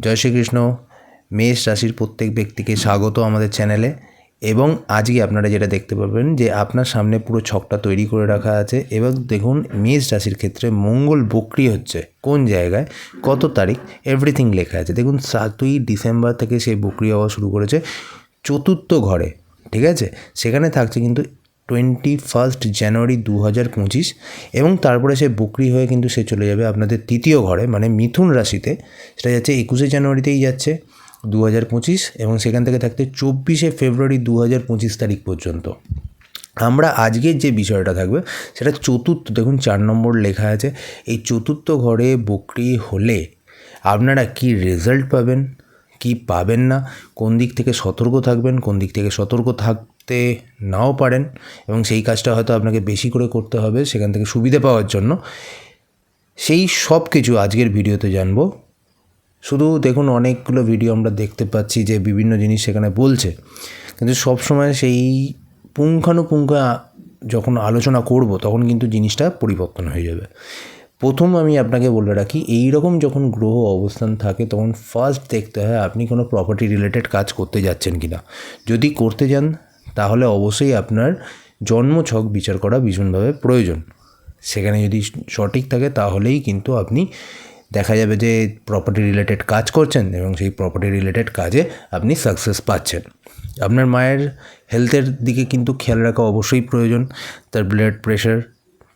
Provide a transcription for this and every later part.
জয় শ্রীকৃষ্ণ। মেষ রাশির প্রত্যেক ব্যক্তিকে স্বাগত আমাদের চ্যানেলে। এবং আজকে আপনারা যেটা দেখতে পাবেন যে আপনার সামনে পুরো ছকটা তৈরি করে রাখা আছে। এবং দেখুন, মেষ রাশির ক্ষেত্রে মঙ্গল বক্রি হচ্ছে। কোন জায়গায়? কত তারিখ? এভরিথিং লেখা আছে। দেখুন, সাতই ডিসেম্বর থেকে সেই বক্রি হওয়া শুরু করেছে। চতুর্থ ঘরে, ঠিক আছে? সেখানে থাকছে কিন্তু টোয়েন্টি ফার্স্ট জানুয়ারি দু হাজার পঁচিশ এবং তারপরে সে বকরি হয়ে কিন্তু সে চলে যাবে আপনাদের তৃতীয় ঘরে মানে মিথুন রাশিতে। সেটা যাচ্ছে একুশে জানুয়ারিতেই যাচ্ছে দু হাজার পঁচিশ এবং সেখান থেকে থাকতে চব্বিশে ফেব্রুয়ারি দু হাজার পঁচিশ তারিখ পর্যন্ত। আমরা আজকের যে বিষয়টা থাকবে, সেটা চতুর্থ, দেখুন চার নম্বর লেখা আছে, এই চতুর্থ ঘরে বকরি হলে আপনারা কি রেজাল্ট পাবেন, কি পাবেন না, কোন দিক থেকে সতর্ক থাকবেন, কোন দিক থেকে সতর্ক থাকতে নাও পারেন এবং সেই কাজটা হয়তো আপনাকে বেশি করে করতে হবে সেখান থেকে সুবিধে পাওয়ার জন্য। সেই সব কিছু আজকের ভিডিওতে জানব। শুধু দেখুন অনেকগুলো ভিডিও আমরা দেখতে পাচ্ছি যে বিভিন্ন জিনিস সেখানে বলছে। কিন্তু সবসময় সেই পুঙ্খানুপুঙ্খ যখন আলোচনা করব তখন কিন্তু জিনিসটা পরিবর্তন হয়ে যাবে। প্রথম আমি আপনাকে বলে রাখি এই রকম যখন গ্রহ অবস্থান থাকে তখন ফার্স্ট দেখতে হয় আপনি কোনো প্রপার্টি রিলেটেড কাজ করতে যাচ্ছেন কি না যদি করতে যান তাহলে অবশ্যই আপনার জন্মছক বিচার করা ভীষণভাবে প্রয়োজন। সেখানে যদি সঠিক থাকে তাহলেই কিন্তু আপনি দেখা যাবে যে প্রপার্টি রিলেটেড কাজ করছেন এবং সেই প্রপার্টি রিলেটেড কাজে আপনি সাকসেস পাচ্ছেন। আপনার মায়ের হেলথের দিকে কিন্তু খেয়াল রাখা অবশ্যই প্রয়োজন। তার ব্লাড প্রেশার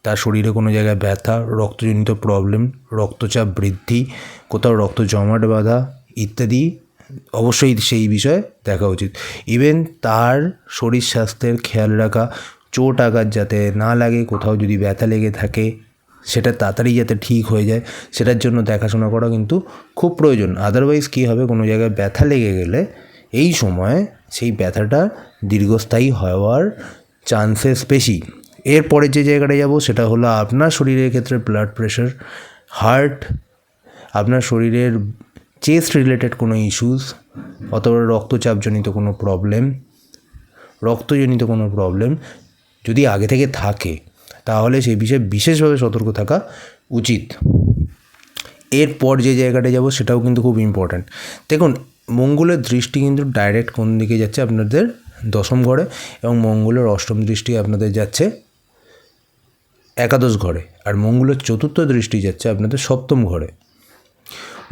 তার শরীরে কোনো জায়গায় ব্যথা, রক্তজনিত প্রবলেম রক্তচাপ বৃদ্ধি, কোথাও রক্ত জমাট বাঁধা ইত্যাদি অবশ্যই সেই বিষয়ে দেখা উচিত। ইভেন তার শরীর স্বাস্থ্যের খেয়াল রাখা, চোট আঘাত যাতে না লাগে, কোথাও যদি ব্যথা লেগে থাকে, সেটা তাড়াতাড়ি যাতে ঠিক হয়ে যায়, সেটার জন্য দেখাশোনা করা কিন্তু খুব প্রয়োজন। আদারওয়াইজ কী হবে? কোনো জায়গায় ব্যথা লেগে গেলে এই সময় সেই ব্যথাটা দীর্ঘস্থায়ী হওয়ার চান্সেস বেশি। এরপরে যে জায়গাটা যাব, সেটা হলো আপনার শরীরের ক্ষেত্রে ব্লাড প্রেশার হার্ট আপনার শরীরের চেস্ট রিলেটেড কোনো ইস্যুস অথবা রক্তচাপজনিত কোনো প্রবলেম রক্তজনিত কোনো প্রবলেম যদি আগে থেকে থাকে, তাহলে সেই বিষয়ে বিশেষভাবে সতর্ক থাকা উচিত। এরপর যে জায়গাটা যাব সেটাও কিন্তু খুব ইম্পর্ট্যান্ট দেখুন, মঙ্গলের দৃষ্টি কিন্তু ডাইরেক্ট কোন দিকে যাচ্ছে আপনাদের দশম ঘরে এবং মঙ্গলের অষ্টম দৃষ্টি আপনাদের যাচ্ছে একাদশ ঘরে। আর মঙ্গলের চতুর্থ দৃষ্টি যাচ্ছে আপনাদের সপ্তম ঘরে।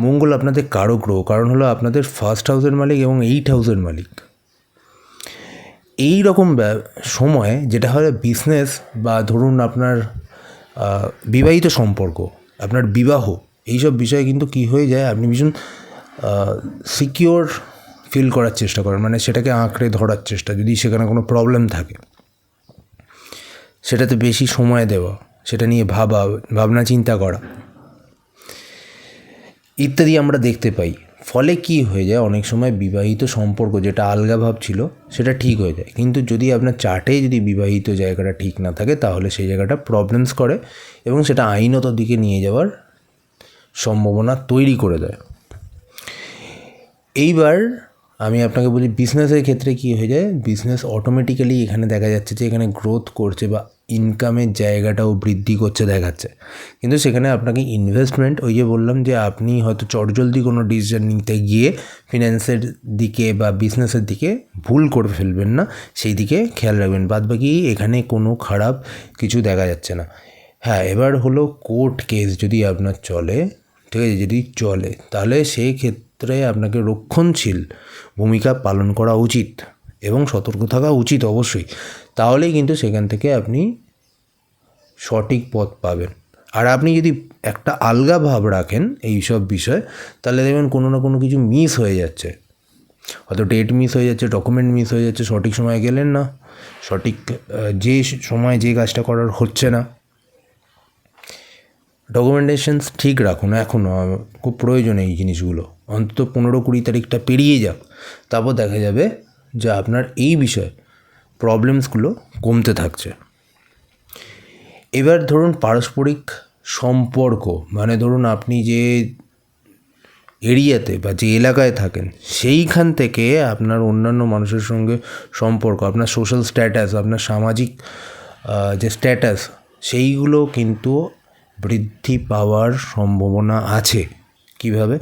মঙ্গল আপনাদের কারও গ্রহ, কারণ হলো আপনাদের ফার্স্ট হাউসের মালিক এবং এইট হাউসের মালিক। এই রকম সময় যেটা হয় বিজনেস বা ধরুন আপনার বিবাহিত সম্পর্ক, আপনার বিবাহ, এইসব বিষয়ে কিন্তু কি হয়ে যায়, আপনি ভীষণ সিকিওর ফিল করার চেষ্টা করেন মানে সেটাকে আঁকড়ে ধরার চেষ্টা, যদি সেখানে কোনো প্রবলেম থাকে। সেটাতে বেশি সময় দেওয়া, সেটা নিয়ে ভাবা ভাবনা চিন্তা করা। ইত্যাদি আমরা দেখতে পাই। ফলে কি হয়ে যায়? অনেক সময় বিবাহিত সম্পর্ক যেটা আলগা ভাব ছিল, সেটা ঠিক হয়ে যায়। কিন্তু যদি আপনার চার্টে যদি বিবাহিত জায়গাটা ঠিক না থাকে, তাহলে সেই জায়গাটা প্রবলেমস করে এবং সেটা আইনত দিকে নিয়ে যাওয়ার সম্ভাবনা তৈরি করে দেয়। এইবার আমি আপনাকে বলি বিজনেসের ক্ষেত্রে কী হয়ে যায়? বিজনেস অটোমেটিক্যালি এখানে দেখা যাচ্ছে যে, এখানে গ্রোথ করছে বা ইনকামের জায়গাটাও বৃদ্ধি করছে দেখাচ্ছে। কিন্তু সেখানে আপনাকে ইনভেস্টমেন্ট ওই যে বললাম যে, আপনি হয়তো চটজলদি কোনো ডিসিশন নিতে গিয়ে ফিন্যান্সের দিকে বা বিজনেসের দিকে ভুল করে ফেলবেন না, সেই দিকে খেয়াল রাখবেন। বাদ বাকি এখানে কোনো খারাপ কিছু দেখা যাচ্ছে না। হ্যাঁ এবার হলো কোর্ট কেস যদি আপনার চলে, ঠিক আছে, যদি চলে, তাহলে সেই ক্ষেত্রে আপনাকে রক্ষণশীল ভূমিকা পালন করা উচিত এবং সতর্ক থাকা উচিত অবশ্যই। তাহলেই কিন্তু সেখান থেকে আপনি সঠিক পথ পাবেন। আর আপনি যদি একটা আলগা ভাব রাখেন এই সব বিষয়, তাহলে দেখবেন কোনো না কোনো কিছু মিস হয়ে যাচ্ছে। হয়তো ডেট মিস হয়ে যাচ্ছে ডকুমেন্ট মিস হয়ে যাচ্ছে, সঠিক সময় গেলেন না। সঠিক যে সময় যে কাজটা করার হচ্ছে না। ডকুমেন্টেশনস ঠিক রাখুন এখনও খুব প্রয়োজন এই জিনিসগুলো। অন্তত পনেরো কুড়ি তারিখটা পেরিয়ে যাক, তারপর দেখা যাবে যে আপনার এই বিষয়ে প্রবলেমসগুলো কমতে থাকছে। এবার ধরুন পারস্পরিক সম্পর্ক মানে ধরুন আপনি যে এরিয়াতে বা যে এলাকায় থাকেন, সেইখান থেকে আপনার অন্যান্য মানুষের সঙ্গে সম্পর্ক, আপনার সোশ্যাল স্ট্যাটাস আপনার সামাজিক যে স্ট্যাটাস সেইগুলো কিন্তু বৃদ্ধি পাওয়ার সম্ভাবনা আছে। কীভাবে?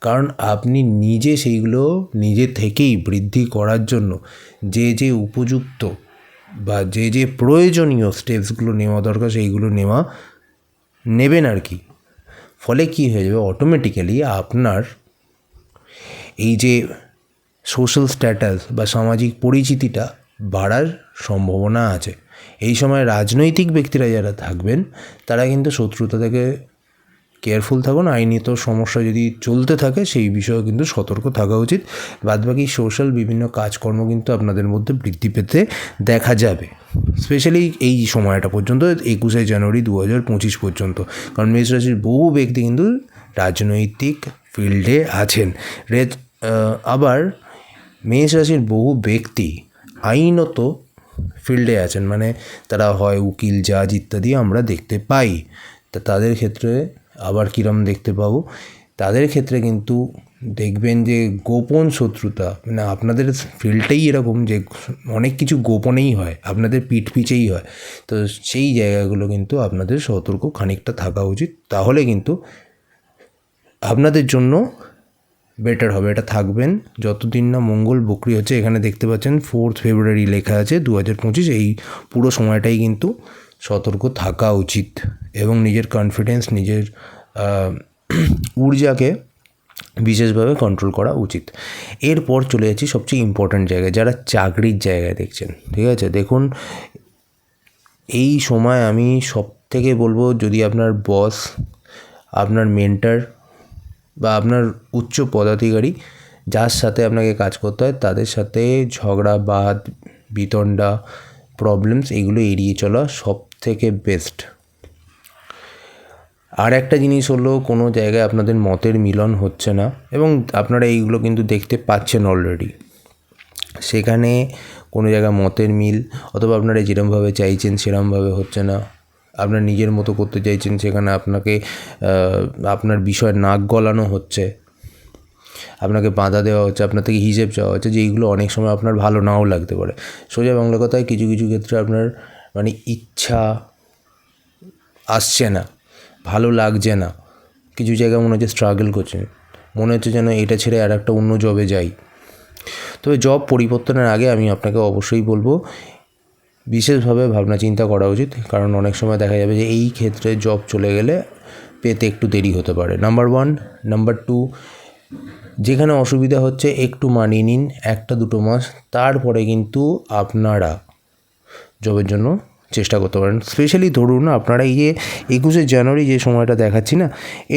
কারণ আপনি নিজে সেইগুলো নিজে থেকেই বৃদ্ধি করার জন্য যে যে উপযুক্ত বা যে যে প্রয়োজনীয় স্টেপসগুলো নেওয়া দরকার, সেইগুলো নেওয়া নেবেন আর কি। ফলে কী হয়ে যাবে? অটোমেটিক্যালি আপনার এই যে সোশ্যাল স্ট্যাটাস বা সামাজিক পরিচিতিটা বাড়ার সম্ভাবনা আছে। এই সময় রাজনৈতিক ব্যক্তিরা যারা থাকবেন, তারা কিন্তু শত্রুতা থেকে কেয়ারফুল থাকুন। আইনিত সমস্যা যদি চলতে থাকে, সেই বিষয়ে কিন্তু সতর্ক থাকা উচিত। বাদবাকি সোশ্যাল বিভিন্ন কাজকর্ম কিন্তু আপনাদের মধ্যে বৃদ্ধি পেতে দেখা যাবে। স্পেশালি এই সময়টা পর্যন্ত, একুশে জানুয়ারি দু হাজার পঁচিশ পর্যন্ত। কারণ মেষ রাশির বহু ব্যক্তি কিন্তু রাজনৈতিক ফিল্ডে আছেন। রেজ আবার মেষ রাশির বহু ব্যক্তি আইনত ফিল্ডে আছেন মানে তারা হয় উকিল, জাজ ইত্যাদি আমরা দেখতে পাই। তা তাদের ক্ষেত্রে আবার কীরম দেখতে পাবো? তাদের ক্ষেত্রে কিন্তু দেখবেন যে গোপন শত্রুতা মানে আপনাদের ফিল্ডটাই এরকম যে অনেক কিছু গোপনেই হয়, আপনাদের পিঠ পিছেই হয়। তো সেই জায়গাগুলো কিন্তু আপনাদের সতর্ক খানিকটা থাকা উচিত। তাহলে কিন্তু আপনাদের জন্য বেটার হবে, এটা থাকবেন। যতদিন না মঙ্গল বকরি হচ্ছে, এখানে দেখতে পাচ্ছেন ফোর্থ ফেব্রুয়ারি লেখা আছে দু হাজার পঁচিশ। এই পুরো সময়টাই কিন্তু সতর্ক থাকা উচিত এবং নিজের কনফিডেন্স নিজের ঊর্জাকে বিশেষভাবে কন্ট্রোল করা উচিত। এরপর চলে যাচ্ছি সবচেয়ে ইম্পর্ট্যান্ট জায়গায়, যারা চাকরির জায়গায় দেখছেন, ঠিক আছে? দেখুন, এই সময় আমি সব থেকে বলব, যদি আপনার বস আপনার মেন্টার বা আপনার উচ্চ পদাধিকারী যার সাথে আপনাকে কাজ করতে হয়, তাদের সাথে ঝগড়া, বাদ, বিতণ্ডা প্রবলেমস এগুলো এড়িয়ে চলা সব থেকে বেস্ট আর একটা জিনিস হলো, কোনো জায়গায় আপনাদের মতের মিলন হচ্ছে না এবং আপনারা এইগুলো কিন্তু দেখতে পাচ্ছেন অলরেডি সেখানে কোনো জায়গায় মতের মিল অথবা আপনারা যেরমভাবে চাইছেন সেরমভাবে হচ্ছে না। আপনার নিজের মতো করতে চাইছেন, সেখানে আপনাকে আপনার বিষয় নাক গলানো হচ্ছে। আপনাকে বাঁধা দেওয়া হচ্ছে, আপনার থেকে হিসেব চাওয়া হচ্ছে যে এইগুলো অনেক সময় আপনার ভালো নাও লাগতে পারে। সোজা বাংলা কথায় কিছু কিছু ক্ষেত্রে আপনার মানে ইচ্ছা আসছে না, ভালো লাগছে না। কিছু জায়গায় মনে হচ্ছে স্ট্রাগল করছেন, মনে হচ্ছে যেন এটা ছেড়ে আর একটা অন্য জবে যাই। তবে জব পরিবর্তনের আগে আমি আপনাকে অবশ্যই বলব বিশেষভাবে ভাবনা চিন্তা করা উচিত, কারণ অনেক সময় দেখা যাবে যে এই ক্ষেত্রে জব চলে গেলে পেতে একটু দেরি হতে পারে। নাম্বার ওয়ান নাম্বার টু যেখানে অসুবিধা হচ্ছে একটু মানিয়ে নিন, একটা দুটো মাস, তারপরে কিন্তু আপনারা জবের জন্য চেষ্টা করতে পারেন। স্পেশালি ধরুন আপনারা এই যে একুশে জানুয়ারি যে সময়টা দেখাচ্ছি না,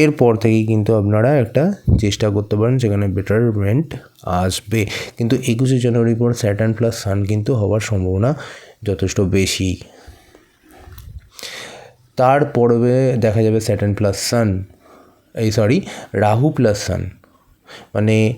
এরপর থেকেই কিন্তু আপনারা একটা চেষ্টা করতে পারেন, সেখানে বেটারমেন্ট আসবে। কিন্তু একুশে জানুয়ারির পর স্যাটার্ন প্লাস সান কিন্তু হওয়ার সম্ভাবনা যথেষ্ট বেশি। তারপরে দেখা যাবে স্যাটার্ন প্লাস সান, এই সরি, রাহু প্লাস সান। মানে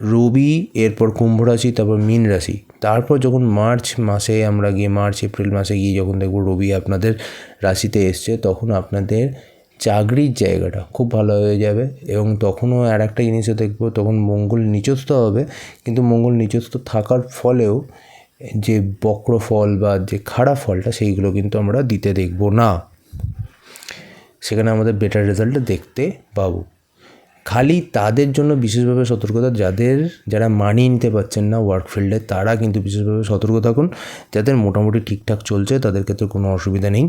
রবি, এরপর কুম্ভ রাশি, তারপর মীন রাশি। তারপর যখন মার্চ মাসে আমরা গিয়ে, মার্চ, এপ্রিল মাসে গিয়ে যখন দেখব রবি আপনাদের রাশিতে এসছে, তখন আপনাদের চাকরির জায়গাটা খুব ভালো হয়ে যাবে এবং তখনও আর একটা জিনিসও দেখব, তখন মঙ্গল নিচস্থ হবে। কিন্তু মঙ্গল নিচস্থ থাকার ফলেও যে বক্র ফল বা যে খারাপ ফলটা, সেইগুলো কিন্তু আমরা দিতে দেখব না। সেখানে আমাদের বেটার রেজাল্ট দেখতে পাবো। খালি তাদের জন্য বিশেষভাবে সতর্কতা, যাদের, যারা মানিয়ে নিতে পারছেন না ওয়ার্ক ফিল্ডে তারা কিন্তু বিশেষভাবে সতর্ক থাকুন। যাদের মোটামুটি ঠিকঠাক চলছে, তাদের ক্ষেত্রে কোনো অসুবিধা নেই।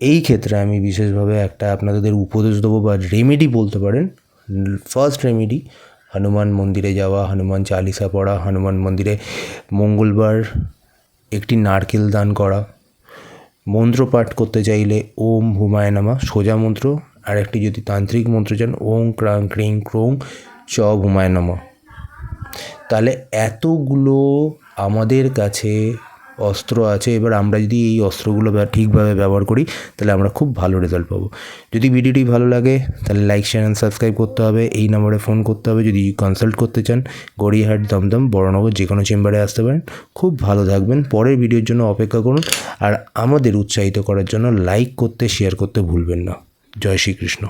এই ক্ষেত্রে আমি বিশেষভাবে একটা আপনাদের উপদেশ দেবো বা রেমেডি বলতে পারেন। ফার্স্ট রেমেডি হনুমান মন্দিরে যাওয়া, হনুমান চালিসা পড়া, হনুমান মন্দিরে মঙ্গলবার একটি নারকেল দান করা, মন্ত্র পাঠ করতে চাইলে ওম হুমায় নামা, সোজা মন্ত্র আর একটি যদি তান্ত্রিক মন্ত্র চান, ওং ক্রাং ক্রিং ক্রোং চ হুমায় নামা। তাহলে এতগুলো আমাদের কাছে অস্ত্র আছে, এবার আমরা যদি এই অস্ত্রগুলো ঠিকভাবে ব্যবহার করি, তাহলে আমরা খুব ভালো রেজাল্ট পাবো। যদি ভিডিওটি ভালো লাগে, তাহলে লাইক শেয়ার অ্যান্ড সাবস্ক্রাইব করতে হবে। এই নম্বরে ফোন করতে হবে। যদি কনসাল্ট করতে চান, গড়িয়াহাট, দমদম, বড়নগর, যে কোনো চেম্বারে আসতে পারেন। খুব ভালো থাকবেন। পরের ভিডিওর জন্য অপেক্ষা করুন। আর আমাদের উৎসাহিত করার জন্য লাইক করতে শেয়ার করতে ভুলবেন না। জয় শ্রীকৃষ্ণ।